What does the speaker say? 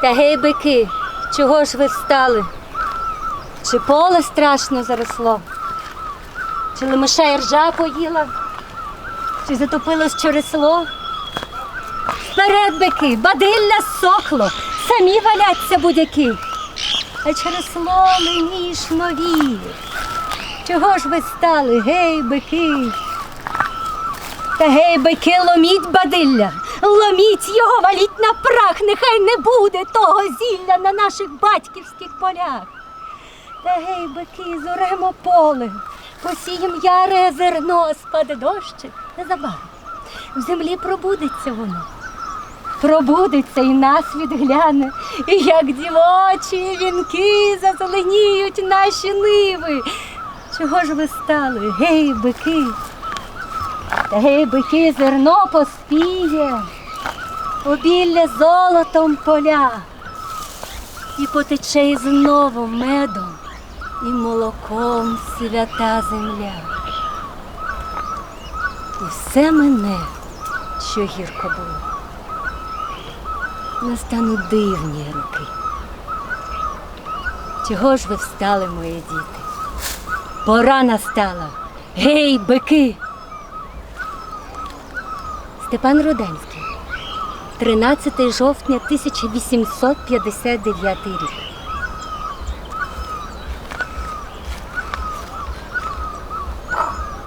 Та гей, бики, чого ж ви встали? Чи поле страшно заросло? Чи лемеша і ржа поїла? Чи затопилось чересло? Вперед, бики, бадилля сохло, самі валяться будь-які. А чересло мені ж нові. Чого ж ви стали, гей, бики? Та гей, бики, ломіть бадилля, ломіть його, валіть на прах, нехай не буде того зілля на наших батьківських полях. Та гей, бики, зоремо поле, посієм яре зерно, спаде дощик незабаром. В землі пробудеться воно. Пробудеться і нас відгляне, і як дівочі вінки зазеленіють наші ниви. Чого ж ви стали, гей, бики? Та гей, бики, зерно поспіє, обілля золотом поля, і потече й знову медом і молоком свята земля. І все мене, що гірко було. Настануть дивні роки. Чого ж ви встали, мої діти? Пора настала. Гей, бики! Степан Руденський, 13 жовтня 1859 рік.